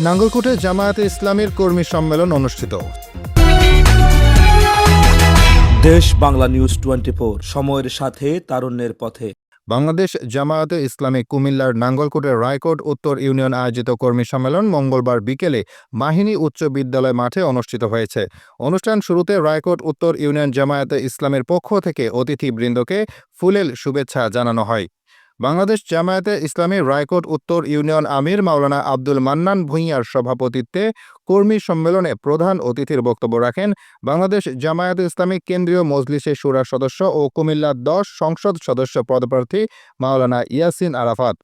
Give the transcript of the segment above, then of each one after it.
নাঙ্গলকোটে জামায়াতে ইসলামীর কর্মী সম্মেলন অনুষ্ঠিত। দেশ বাংলা নিউজ টোয়েন্টি সময়ের সাথে তারুণ্যের পথে। বাংলাদেশ জামায়াতে ইসলামী কুমিল্লার নাঙ্গলকোটের রায়কোট উত্তর ইউনিয়ন আয়োজিত কর্মী সম্মেলন মঙ্গলবার বিকেলে মাহিনী উচ্চ বিদ্যালয় মাঠে অনুষ্ঠিত হয়েছে। অনুষ্ঠান শুরুতে রায়কোট উত্তর ইউনিয়ন জামায়াতে ইসলামের পক্ষ থেকে অতিথিবৃন্দকে ফুলেল শুভেচ্ছা জানানো হয়। বাংলাদেশ জামায়াতে ইসলামী রায়কোট উত্তর ইউনিয়ন আমির মাওলানা আব্দুল মান্নান ভূঁইয়ার সভাপতিত্বে কর্মী সম্মেলনে প্রধান অতিথির বক্তব্য রাখেন বাংলাদেশ জামায়াতে ইসলামী কেন্দ্রীয় মজলিসের শুরা সদস্য ও কুমিল্লা দশ সংসদ সদস্য পদপ্রার্থী মাওলানা ইয়াসিন আরাফাত।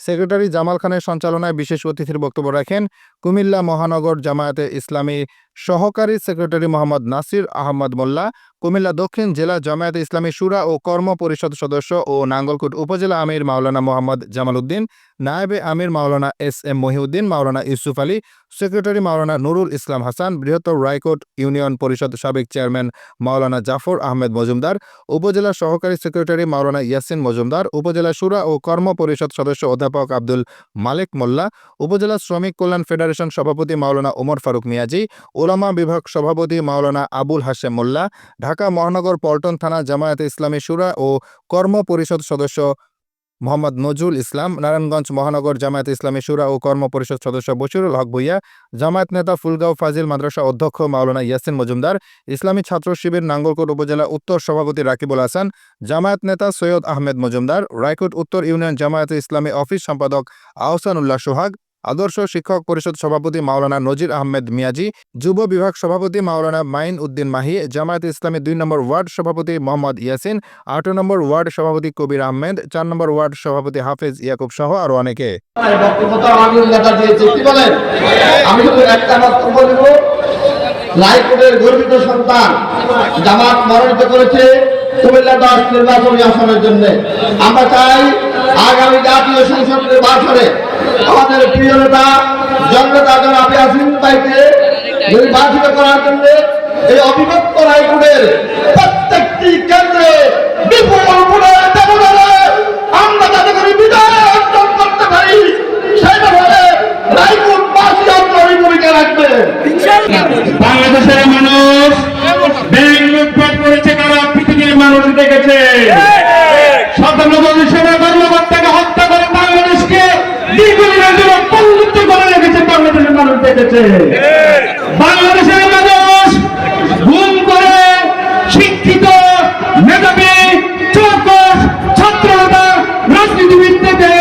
সেক্রেটারি জামাল খানের সঞ্চালনায় বিশেষ অতিথির বক্তব্য রাখেন কুমিল্লা মহানগর জামায়াতে ইসলামী সহকারী সেক্রেটারি মোহাম্মদ নাসির আহমদ মোল্লা, কুমিল্লা দক্ষিণ জেলা জামায়াতে ইসলামী সুরা ও কর্ম পরিষদ সদস্য ও নাঙ্গলকোট উপজেলা আমির মাওলানা মোহাম্মদ জামাল উদ্দিন নায়েবে আমির Maulana S M Mohiuddin, Maulana Yusuf Ali, secretary Maulana Nurul Islam Hasan, বৃহত্তর রায়কোট ইউনিয়ন পরিষদ সাবেক চেয়ারম্যান মাওলানা জাফর আহমেদ মজুমদার, উপজেলা সহকারী সেক্রেটারি মাওলানা ইয়াসিন মজুমদার, উপজেলা সুরা ও কর্ম পরিষদ সদস্য অধ্যাপক আব্দুল মালেক মোল্লা, উপজেলা শ্রমিক কল্যাণ ফেডারেশন সভাপতি মাওলানা ওমর ফারুক মিয়াজি ওলামা বিভাগ সভাপতি মাওলানা আবুল হাশেম মোল্লা, ঢাকা মহানগর পল্টন থানা জামায়াতে ইসলামী সুরা ও কর্ম পরিষদ সদস্য মোহাম্মদ নজরুল ইসলাম, নারায়ণগঞ্জ মহানগর জামায়াত ইসলামী সুরা ও কর্ম পরিষদ সদস্য বশিরুল হক ভুইয়া, জামায়াত নেতা ফুলগাঁও ফাজিল মাদ্রাসা অধ্যক্ষ মাওলানা ইয়াসিন মজুমদার, ইসলামী ছাত্র শিবির নাঙ্গলকোট উপজেলা উত্তর সভাপতি রাকিবুল হাসান, জামায়াত নেতা সৈয়দ আহমেদ মজুমদার, রায়কোট উত্তর ইউনিয়ন জামায়াতে ইসলামী অফিস সম্পাদক আহসানুল্লাহ সোহাগ আদর্শ শিক্ষক পরিষদ সভাপতি মাওলানা নজির আহমেদ মিয়াজি, যুব বিভাগ সভাপতি মাওলানা মাইন উদ্দিন মাহি, জামায়াত ইসলামী দুই নম্বর ওয়ার্ড সভাপতি মোহাম্মদ ইয়াসিন, আট নম্বর ওয়ার্ড সভাপতি কবির আহমেদ, চার নম্বর ওয়ার্ড সভাপতি হাফেজ ইয়াকুব সহ আরও অনেকে। রায়পুরের গর্বিত সন্তান জামাত মনোনীত করেছে কুমিল্লা নির্বাচনী আসনের জন্য। আমরা চাই আগামী জাতীয় সংসদ নির্বাচনে আমাদের প্রিয় নেতা, জননেতা জনাব ইয়াসিন ভাইকে নির্বাচিত করার জন্য এই অবিভক্ত রায়পুরের প্রত্যেকটি কেন্দ্রে বিপুল বাংলাদেশের মানুষ ব্যাংক লুটপাট করেছে, কারা পৃথিবীর মানুষ দেখেছে? দেখেছে বাংলাদেশের মানুষ গুম করে শিক্ষিত, মেধাবী, চৌকস ছাত্রতা রাজনীতিবিদ থেকে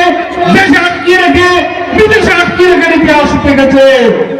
দেশে আটকিয়ে রেখে, বিদেশে আটকিয়ে রেখে ইতিহাস আসতে সকল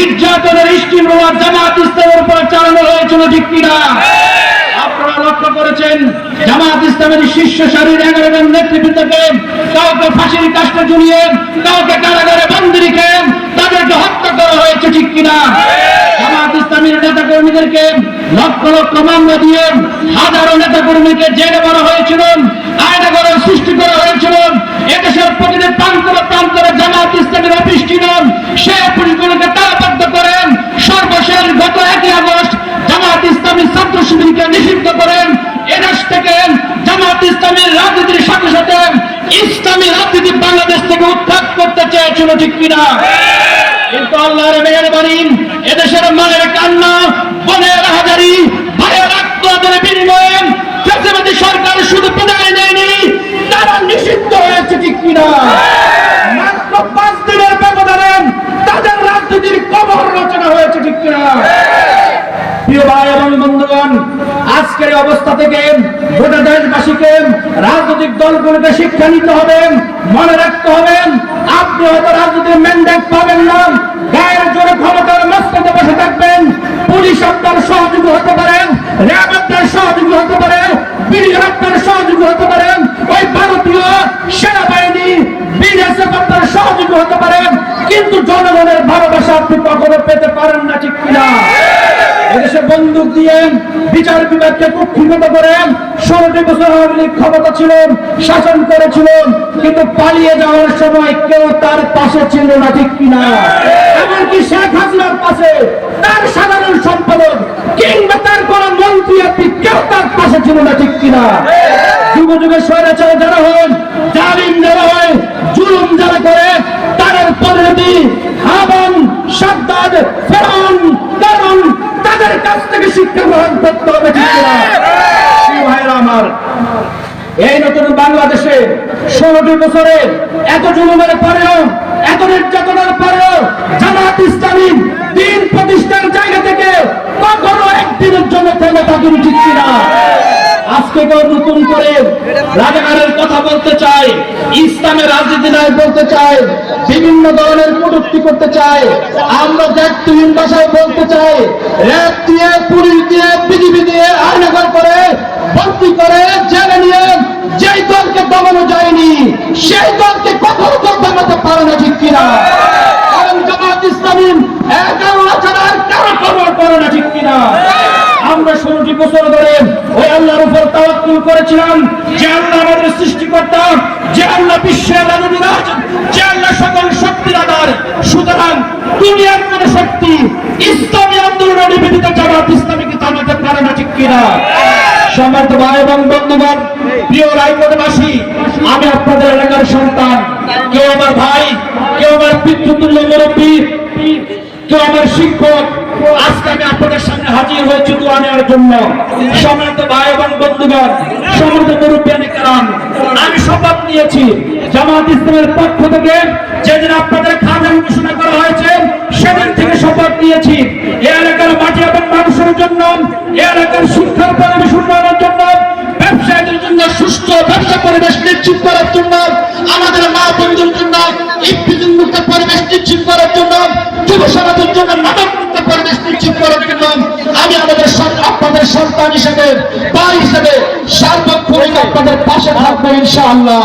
নির্যাতনের স্টিম রোয়ার জামাত ইসলামের উপর চালানো হয়েছিল ঠিক কিনা? আপনারা লক্ষ্য করেছেন জামাত ইসলামের শীর্ষ সারির এগারো জন নেতৃবৃন্দকে কাউকে ফাঁসির কাজটা ঝুলিয়ে কাউকে কারাগারে বন্দি রেখে তাদেরকে হত্যা করা হয়েছে ঠিক কিনা? জামাত ইসলামের নেতা কর্মীদেরকে লক্ষ লক্ষ মামলা দিয়ে হাজারো নেতা কর্মীকে জেলে মারা হয়েছিল আয়নাগরের সৃষ্টি করা হয়েছিল এদেশের প্রতিটি প্রান্তরে প্রান্তরে জামাত ইসলামের অফিস ছিল সেই অফিসগুলোকে তালাবদ্ধ করেন সর্বশেষ গত একই আগস্ট জামাত ইসলামী ছাত্র শিবিরকে নিষিদ্ধ করেন এদেশ থেকে জামাত ইসলামের রাজনীতির সাথে সাথে ইসলামী রাজনীতি বাংলাদেশ থেকে উৎখাত চেয়েছিল ঠিক কিনা? কিন্তু আল্লাহর মেহরবানি এদেশের মানের কান্না, বনের হাজারি, ভাইয়ের আত্মদের বিনিময়ে সরকার শুধু বিদায় নেয়নি তারা নিষিদ্ধ হয়েছে ঠিক কিনা? তাদের হয়েছে ঠিক কিনা? প্রিয় ভাই এবং বন্ধুগণ, আজকের অবস্থা থেকে গোটা দেশবাসীকে রাজনৈতিক দলগুলোকে শিক্ষা নিতে হবে, মনে রাখতে হবে, আপনি হয়তো রাজনৈতিক ম্যান্ডেট পাবেন না, গায়ের জোরে ক্ষমতার মস্তকে বসে থাকবেন, পুলিশ আপনার সহযোগী হতে পারেন র্যাব আপনার সহযোগী হতে পারেন বিডিআর আপনার সহযোগী হতে পারেন ওই ভারতীয় সেনাবাহিনী কিন্তু জনগণের ভালোবাসা আপনি কখনো পেতে পারেন না, ঠিক কিনা? বন্দুক দিয়ে বিচার বিভাগকে কুক্ষিগত করে ষোলোটি বছর আওয়ামী লীগ ক্ষমতা ছিল, শাসন করেছিল, কিন্তু পালিয়ে যাওয়ার সময় কেউ তার পাশে ছিল না, ঠিক কিনা? এমনকি শেখ হাসিনার পাশে তার সাধারণ সম্পাদক কিংবা তার কোন মন্ত্রী, আপনি কেউ তার পাশে ছিল না, ঠিক কিনা? যুগ যুগে স্বৈরাচার যারা হন, জালিম যারা হয়, জুলুম যারা করে, তাদের পরিণতি হাবান, সাদ্দাদ, ফেরাউন কারণ তাদের কাছ থেকে শিক্ষা গ্রহণ করতে হবে কিনা? প্রিয় ভাইরা আমার। এই নতুন বাংলাদেশে ষোলোটি বছরে এত জুলুমের পরেও এত নির্যাতনের পরেও জামাত ইসলামী তিন প্রতিষ্ঠার জায়গা থেকে কখনো একদিনের জন্য থেমে থাকেনি ঠিক কিনা? আজকে নতুন করে রাজাকারের কথা বলতে চায় ইসলামের রাজনীতি নাই বলতে চায় বিভিন্ন ধরনের কটূক্তি করতে চায় আমরা ব্যক্তিহীন ভাষায় বলতে চাই, র্যাব দিয়ে, পুলিশ দিয়ে, বিজিবি দিয়ে আইনগর করে, ভর্তি করে, জেলে নিয়ে, যেই দলকে দমানো যায়নি, সেই দলকে কখনো কেউ দমাতে পারে না, ঠিক কিনা? কারণ জামাত ইসলামী এগারো ছাড়া কারও খবর করে না, ঠিক কিনা? আমরা ষোলোটি বছর ধরে ওই আল্লাহর তাওয়াক্কুল করেছিলাম, যে আল্লাহ আমাদের সৃষ্টিকর্তা, যে আল্লাহ বিশ্বের রাজনীতিরাজ যে আল্লাহ সকল শক্তির আধার। সুতরাং দুনিয়ার কোন শক্তি ইসলামী আন্দোলনের নিবেদিত জামাত ইসলামীকে থামাতে পারে না, ঠিক কিনা? সম্মানিত ভাই এবং বন্ধুগণ, প্রিয় রায়গঞ্জবাসী আমি আপনাদের এলাকার সন্তান, কেউ আমার ভাই, কেউ আমার পিতৃতুল্য জামাত ইসলামের পক্ষ থেকে যেদিন আপনাদের খাজান ঘোষণা করা হয়েছে, সেদিন থেকে শপথ নিয়েছি। এই এলাকার মাটি এবং মানুষের জন্য এই এলাকার শিক্ষার পরিবেশ উন্নয়নের জন্য, ব্যবসায়ীদের জন্য সুস্থ ব্যবসা পরিবেশ নিশ্চিত করার জন্য, আমাদের মা বন্ধুর জন্য ইফতিজিন মুক্ত পরিবেশ নিশ্চিত করার জন্য, যুব সমাজের জন্য মাদক মুক্ত পরিবেশ নিশ্চিত করার জন্য, আমি আমাদের আপনাদের সন্তান হিসেবে ভাই হিসেবে সার্বক্ষণিক আপনাদের পাশে থাকব ইনশাআল্লাহ।